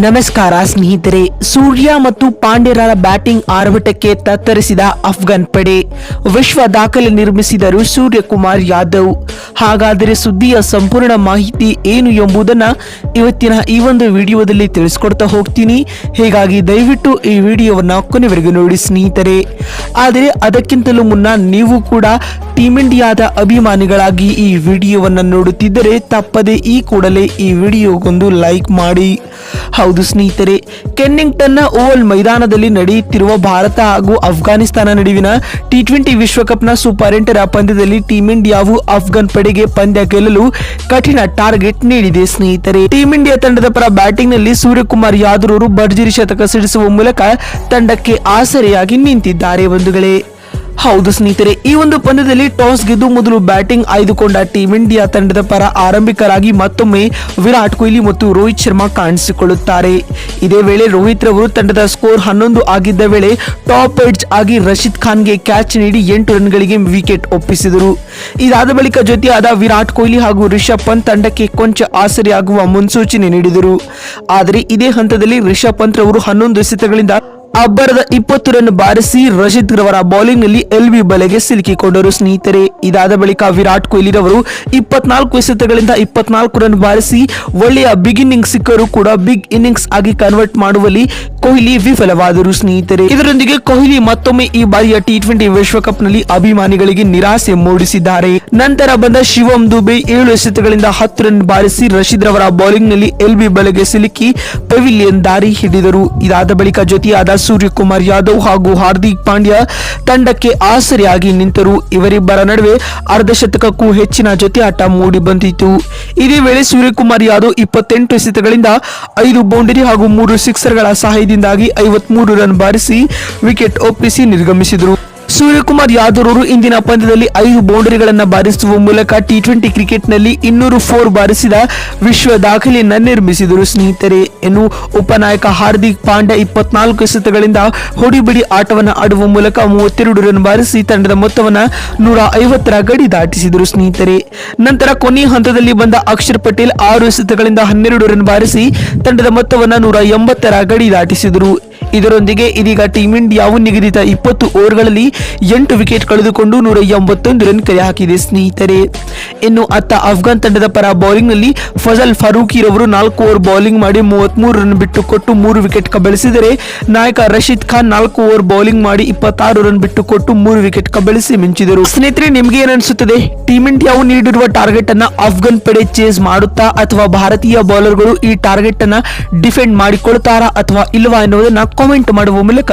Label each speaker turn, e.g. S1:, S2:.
S1: ನಮಸ್ಕಾರ ಸ್ನೇಹಿತರೆ, ಸೂರ್ಯ ಮತ್ತು ಪಾಂಡ್ಯರ ಬ್ಯಾಟಿಂಗ್ ಆರ್ಭಟಕ್ಕೆ ತತ್ತರಿಸಿದ ಅಫ್ಘಾನ್ ಪಡೆ. ವಿಶ್ವ ದಾಖಲೆ ನಿರ್ಮಿಸಿದರು ಸೂರ್ಯಕುಮಾರ್ ಯಾದವ್. ಹಾಗಾದರೆ ಸುದ್ದಿಯ ಸಂಪೂರ್ಣ ಮಾಹಿತಿ ಏನು ಎಂಬುದನ್ನು ಇವತ್ತಿನ ಈ ಒಂದು ವಿಡಿಯೋದಲ್ಲಿ ತಿಳಿಸ್ಕೊಡ್ತಾ ಹೋಗ್ತೀನಿ. ಹೀಗಾಗಿ ದಯವಿಟ್ಟು ಈ ವಿಡಿಯೋವನ್ನು ಕೊನೆವರೆಗೂ ನೋಡಿ ಸ್ನೇಹಿತರೆ. ಆದರೆ ಅದಕ್ಕಿಂತಲೂ ಮುನ್ನ ನೀವು ಕೂಡ ಟೀಮ್ ಇಂಡಿಯಾದ ಅಭಿಮಾನಿಗಳಾಗಿ ಈ ವಿಡಿಯೋವನ್ನು ನೋಡುತ್ತಿದ್ದರೆ ತಪ್ಪದೆ ಈ ಕೂಡಲೇ ಈ ವಿಡಿಯೋಗೊಂದು ಲೈಕ್ ಮಾಡಿ. ಹೌದು ಸ್ನೇಹಿತರೆ, ಕೆನ್ನಿಂಗ್ಟನ್ನ ಓವಲ್ ಮೈದಾನದಲ್ಲಿ ನಡೆಯುತ್ತಿರುವ ಭಾರತ ಹಾಗೂ ಅಫ್ಘಾನಿಸ್ತಾನ ನಡುವಿನ ಟಿ ಟ್ವೆಂಟಿ ವಿಶ್ವಕಪ್ನ ಸೂಪರ್ ಎಂಟರ ಪಂದ್ಯದಲ್ಲಿ ಟೀಂ ಇಂಡಿಯಾವು ಅಫ್ಘಾನ್ ಪಡೆಗೆ ಪಂದ್ಯ ಗೆಲ್ಲಲು ಕಠಿಣ ಟಾರ್ಗೆಟ್ ನೀಡಿದೆ ಸ್ನೇಹಿತರೆ. ಟೀಂ ಇಂಡಿಯಾ ತಂಡದ ಪರ ಬ್ಯಾಟಿಂಗ್ನಲ್ಲಿ ಸೂರ್ಯಕುಮಾರ್ ಯಾದವ್ ಅವರು ಭರ್ಜರಿ ಶತಕ ಸಿಡಿಸುವ ಮೂಲಕ ತಂಡಕ್ಕೆ ಆಸರೆಯಾಗಿ ನಿಂತಿದ್ದಾರೆ ಬಂಧುಗಳೇ. ಹೌದು ಸ್ನೇಹಿತರೆ, ಈ ಒಂದು ಪಂದ್ಯದಲ್ಲಿ ಟಾಸ್ ಗೆದ್ದು ಮೊದಲು ಬ್ಯಾಟಿಂಗ್ ಆಯ್ದುಕೊಂಡ ಟೀಂ ಇಂಡಿಯಾ ತಂಡದ ಪರ ಆರಂಭಿಕರಾಗಿ ಮತ್ತೊಮ್ಮೆ ವಿರಾಟ್ ಕೊಹ್ಲಿ ಮತ್ತು ರೋಹಿತ್ ಶರ್ಮಾ ಕಾಣಿಸಿಕೊಳ್ಳುತ್ತಾರೆ. ಇದೇ ವೇಳೆ ರೋಹಿತ್ ರವರು ತಂಡದ ಸ್ಕೋರ್ ಹನ್ನೊಂದು ಆಗಿದ್ದ ವೇಳೆ ಟಾಪ್ ಎಡ್ಜ್ ಆಗಿ ರಶೀದ್ ಖಾನ್ಗೆ ಕ್ಯಾಚ್ ನೀಡಿ ಎಂಟು ರನ್ಗಳಿಗೆ ವಿಕೆಟ್ ಒಪ್ಪಿಸಿದರು. ಇದಾದ ಬಳಿಕ ಜೊತೆಯಾದ ವಿರಾಟ್ ಕೊಹ್ಲಿ ಹಾಗೂ ರಿಷಬ್ ಪಂತ್ ತಂಡಕ್ಕೆ ಕೊಂಚ ಆಸರೆಯಾಗುವ ಮುನ್ಸೂಚನೆ ನೀಡಿದರು. ಆದರೆ ಇದೇ ಹಂತದಲ್ಲಿ ರಿಷಬ್ ಪಂತ್ ರವರು ಹನ್ನೊಂದು ಎಸೆತಗಳಿಂದ ಅಬ್ಬರದ ಇಪ್ಪತ್ತು ರನ್ ಬಾರಿಸಿ ರಶೀದ್ ರವರ ಬೌಲಿಂಗ್ನಲ್ಲಿ ಎಲ್ ವಿ ಬಲೆಗೆ ಸಿಲುಕಿಕೊಂಡರು ಸ್ನೇಹಿತರೆ. ಇದಾದ ಬಳಿಕ ವಿರಾಟ್ ಕೊಹ್ಲಿ ರವರು ಇಪ್ಪತ್ನಾಲ್ಕು ಎಸೆತಗಳಿಂದ ಇಪ್ಪತ್ನಾಲ್ಕು ರನ್ ಬಾರಿಸಿ ಒಳ್ಳೆಯ ಬಿಗ್ ಇನ್ನಿಂಗ್ಸ್ ಸಿಕ್ಕರೂ ಕೂಡ ಬಿಗ್ ಇನ್ನಿಂಗ್ಸ್ ಆಗಿ ಕನ್ವರ್ಟ್ ಮಾಡುವಲ್ಲಿ ಕೊಹ್ಲಿ ವಿಫಲವಾದರು ಸ್ನೇಹಿತರೆ, ಇದರೊಂದಿಗೆ ಕೊಹ್ಲಿ ಮತ್ತೊಮ್ಮೆ ಈ ಬಾರಿಯ ಟಿ ಟ್ವೆಂಟಿ ವಿಶ್ವಕಪ್ನಲ್ಲಿ ಅಭಿಮಾನಿಗಳಿಗೆ ನಿರಾಸೆ ಮೂಡಿಸಿದ್ದಾರೆ. ನಂತರ ಬಂದ ಶಿವಂ ದುಬೆ ಏಳು ಎಸೆತಗಳಿಂದ ಹತ್ತು ರನ್ ಬಾರಿಸಿ ರಶೀದ್ ರವರ ಬೌಲಿಂಗ್ನಲ್ಲಿ ಎಲ್ಬಿ ಬಲೆಗೆ ಸಿಲುಕಿ ಪೆವಿಲಿಯನ್ ದಾರಿ ಹಿಡಿದರು. ಇದಾದ ಬಳಿಕ ಜೊತೆಯಾದ ಸೂರ್ಯಕುಮಾರ್ ಯಾದವ್ ಹಾಗೂ ಹಾರ್ದಿಕ್ ಪಾಂಡ್ಯ ತಂಡಕ್ಕೆ ಆಸರೆಯಾಗಿ ನಿಂತರು. ಇವರಿಬ್ಬರ ನಡುವೆ ಅರ್ಧಶತಕಕ್ಕೂ ಹೆಚ್ಚಿನ ಜೊತೆ ಆಟ ಮೂಡಿ ಬಂದಿತು ಇದೇ ವೇಳೆ ಸೂರ್ಯಕುಮಾರ್ ಯಾದವ್ ಇಪ್ಪತ್ತೆಂಟು ಎಸೆತಗಳಿಂದ ಐದು ಬೌಂಡರಿ ಹಾಗೂ ಮೂರು ಸಿಕ್ಸರ್ಗಳ ಸಹಾಯದಿಂದಾಗಿ ಐವತ್ಮೂರು ರನ್ ಬಾರಿಸಿ ವಿಕೆಟ್ ಒಪ್ಪಿಸಿ ನಿರ್ಗಮಿಸಿದರು. ಸೂರ್ಯಕುಮಾರ್ ಯಾದವ್ ಅವರು ಇಂದಿನ ಪಂದ್ಯದಲ್ಲಿ ಐದು ಬೌಂಡರಿಗಳನ್ನು ಬಾರಿಸುವ ಮೂಲಕ ಟಿ ಟ್ವೆಂಟಿ ಕ್ರಿಕೆಟ್ನಲ್ಲಿ ಇನ್ನೂರು ಫೋರ್ ಬಾರಿಸಿದ ವಿಶ್ವ ದಾಖಲೆಯನ್ನು ನಿರ್ಮಿಸಿದರು. ಸ್ನೇಹಿತರೆ ಎನ್ನು ಉಪನಾಯಕ ಹಾರ್ದಿಕ್ ಪಾಂಡ್ಯ ಇಪ್ಪತ್ನಾಲ್ಕು ಎಸೆತಗಳಿಂದ ಹೊಡಿಬಿಡಿ ಆಟವನ್ನು ಆಡುವ ಮೂಲಕ ಮೂವತ್ತೆರಡು ರನ್ ಬಾರಿಸಿ ತಂಡದ ಮೊತ್ತವನ್ನು ನೂರ ಐವತ್ತರ ಗಡಿ ದಾಟಿಸಿದರು. ಸ್ನೇಹಿತರೆ, ನಂತರ ಕೊನೆಯ ಹಂತದಲ್ಲಿ ಬಂದ ಅಕ್ಷರ್ ಪಟೇಲ್ ಆರು ಎಸೆತಗಳಿಂದ ಹನ್ನೆರಡು ರನ್ ಬಾರಿಸಿ ತಂಡದ ಮೊತ್ತವನ್ನು ನೂರ ಎಂಬತ್ತರ ಗಡಿ ದಾಟಿಸಿದರು. ಇದರೊಂದಿಗೆ ಇದೀಗ ಟೀಂ ಇಂಡಿಯಾವು ನಿಗದಿತ ಇಪ್ಪತ್ತು ಓವರ್ಗಳಲ್ಲಿ ಎಂಟು ವಿಕೆಟ್ ಕಳೆದುಕೊಂಡು ನೂರ ಎಂಬತ್ತೊಂದು ರನ್ ಕರೆ ಹಾಕಿದೆ ಸ್ನೇಹಿತರೆ. ಇನ್ನು ಅತ್ತ ಅಫ್ಘಾನ್ ತಂಡದ ಪರ ಬೌಲಿಂಗ್ನಲ್ಲಿ ಫಜಲ್ ಫರೂಕಿ ರವರು ನಾಲ್ಕು ಓವರ್ ಬೌಲಿಂಗ್ ಮಾಡಿ ಮೂವತ್ಮೂರು ರನ್ ಬಿಟ್ಟು ಕೊಟ್ಟು ಮೂರು ವಿಕೆಟ್ ಕಬಳಿಸಿದರೆ ನಾಯಕ ರಶೀದ್ ಖಾನ್ ನಾಲ್ಕು ಓವರ್ ಬೌಲಿಂಗ್ ಮಾಡಿ ಇಪ್ಪತ್ತಾರು ರನ್ ಬಿಟ್ಟು ಕೊಟ್ಟು ಮೂರು ವಿಕೆಟ್ ಕಬಳಿಸಿ ಮಿಂಚಿದರು. ಸ್ನೇಹಿತರೆ, ನಿಮ್ಗೆ ಏನನ್ಸುತ್ತದೆ? ಟೀಮ್ ಇಂಡಿಯಾವು ನೀಡಿರುವ ಟಾರ್ಗೆಟ್ ಅನ್ನ ಅಫ್ಘಾನ್ ಪಡೆ ಚೇಸ್ ಮಾಡುತ್ತಾ ಅಥವಾ ಭಾರತೀಯ ಬೌಲರ್ಗಳು ಈ ಟಾರ್ಗೆಟ್ ಅನ್ನ ಡಿಫೆಂಡ್ ಮಾಡಿಕೊಳ್ತಾರಾ ಅಥವಾ ಇಲ್ವಾ ಎನ್ನುವುದನ್ನ ಕಾಮೆಂಟ್ ಮಾಡುವ ಮೂಲಕ